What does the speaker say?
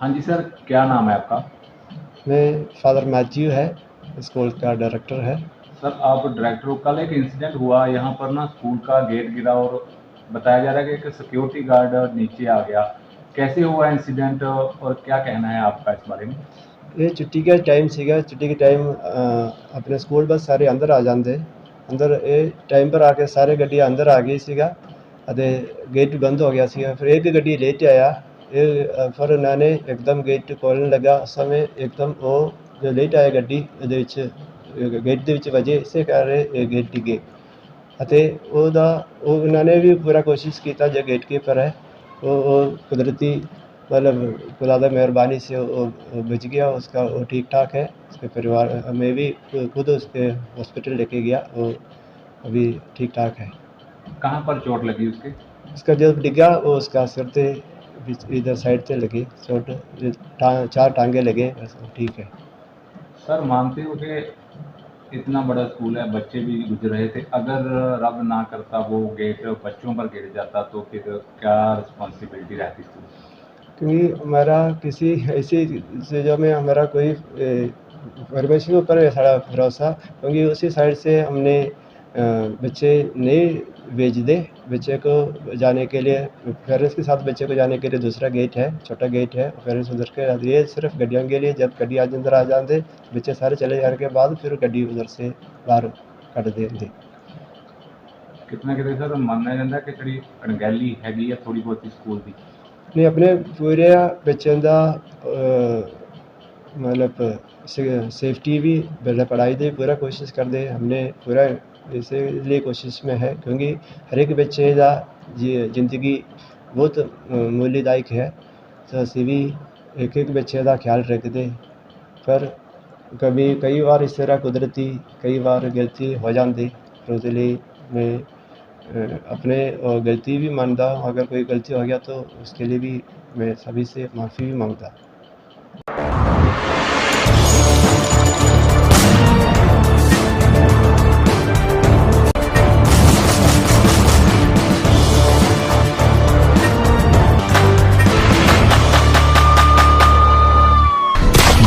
हाँ जी सर क्या नाम है आपका? मैं फादर मैथ्यू है स्कूल का डायरेक्टर है। सर आप डायरेक्टर कल एक इंसिडेंट हुआ यहाँ पर ना स्कूल का गेट गिरा और बताया जा रहा है कि एक सिक्योरिटी गार्ड नीचे आ गया। कैसे हुआ इंसिडेंट और क्या कहना है आपका इस बारे में? ये छुट्टी का टाइम सीगा। छुट्टी के टाइम अपने स्कूल बस सारे अंदर आ जाते अंदर ये टाइम पर आके सारे गड्डिया अंदर आ गई सीगा। अरे गेट बंद हो गया सर फिर एक गड्डी लेट आया। ਫਿਰ ਉਹਨਾਂ ਨੇ ਇੱਕਦਮ ਗੇਟ ਖੋਲ੍ਹਣ ਲੱਗਾ ਉਸ ਸਮੇਂ ਇੱਕਦਮ ਉਹ ਜੋ ਲੇਟ ਆਇਆ ਗੱਡੀ ਉਹਦੇ ਵਿੱਚ ਅ, ਗੇਟ ਦੇ ਵਿੱਚ ਵਜੇ ਇਸੇ ਕਾਰਨ ਇਹ ਗੇਟ ਡਿੱਗੇ ਅਤੇ ਉਹਦਾ ਉਹ ਉਹਨਾਂ ਨੇ ਵੀ ਪੂਰਾ ਕੋਸ਼ਿਸ਼ ਕੀਤਾ ਜੋ ਗੇਟਕੀਪਰ है वो वो कुदरती मतलब खुदा दा मेहरबानी से वो वो बच गया उसका वो ठीक ठाक है उसके परिवार मैं भी खुद उसके हॉस्पिटल लेके गया वो अभी ठीक ठाक है कहाँ पर चोट लगी उसके उसका जब डिगा वो उसका सिर से बीच- इधर साइड से लगी छोटे टा, चार टांगे लगे ठीक है सर मानते हो कि इतना बड़ा स्कूल है बच्चे भी गुजर रहे थे अगर रब ना करता वो गेट बच्चों पर गिर जाता तो फिर क्या रिस्पॉन्सिबिलिटी रहती स्कूल की? क्योंकि हमारा किसी ऐसी चीज़ों में हमारा कोई परमेश्वर है सारा भरोसा क्योंकि उसी साइड से हमने बच्चे नहीं भेज दे बच्चे को जाने के लिए पेरेंट्स के साथ बच्चे को जाने के लिए दूसरा गेट है छोटा गेट है पेरेंट्स उधर के ये सिर्फ गड्डियों के लिए जब गड्डी आज अंदर आ जाते बच्चे सारे चले जाने के बाद फिर गड्डी उधर से बाहर ਕੱਢ ਦੇਂਦੇ ਕਿਤਨਾ ਕਿਤੇ ਸਰ ਮੰਨਿਆ ਜਾਂਦਾ ਕਿ ਜਿਹੜੀ ਅਣਗਹਿਲੀ ਹੈਗੀ ਆ ਥੋੜੀ ਬਹੁਤੀ ਸਕੂਲ ਦੀ ਨਹੀਂ ਆਪਣੇ ਪੂਰੇ ਬੱਚਿਆਂ ਦਾ ਅ, मतलब सेफ्टी भी पहले पढ़ाई की पूरा कोशिश करते हमने इसीलिए कोशिश में है, क्योंकि हर एक बच्चे का ज़िंदगी बहुत मूल्यदायक है। तो असं भी एक एक बच्चे का ख्याल रखते पर कभी, कई बार इस तरह कुदरती, कई बार गलती हो जाती तो उसके लिए मैं अपने गलती भी मानता हूँ अगर कोई गलती हो गया तो उसके लिए भी मैं सभी से माफ़ी भी माँगता।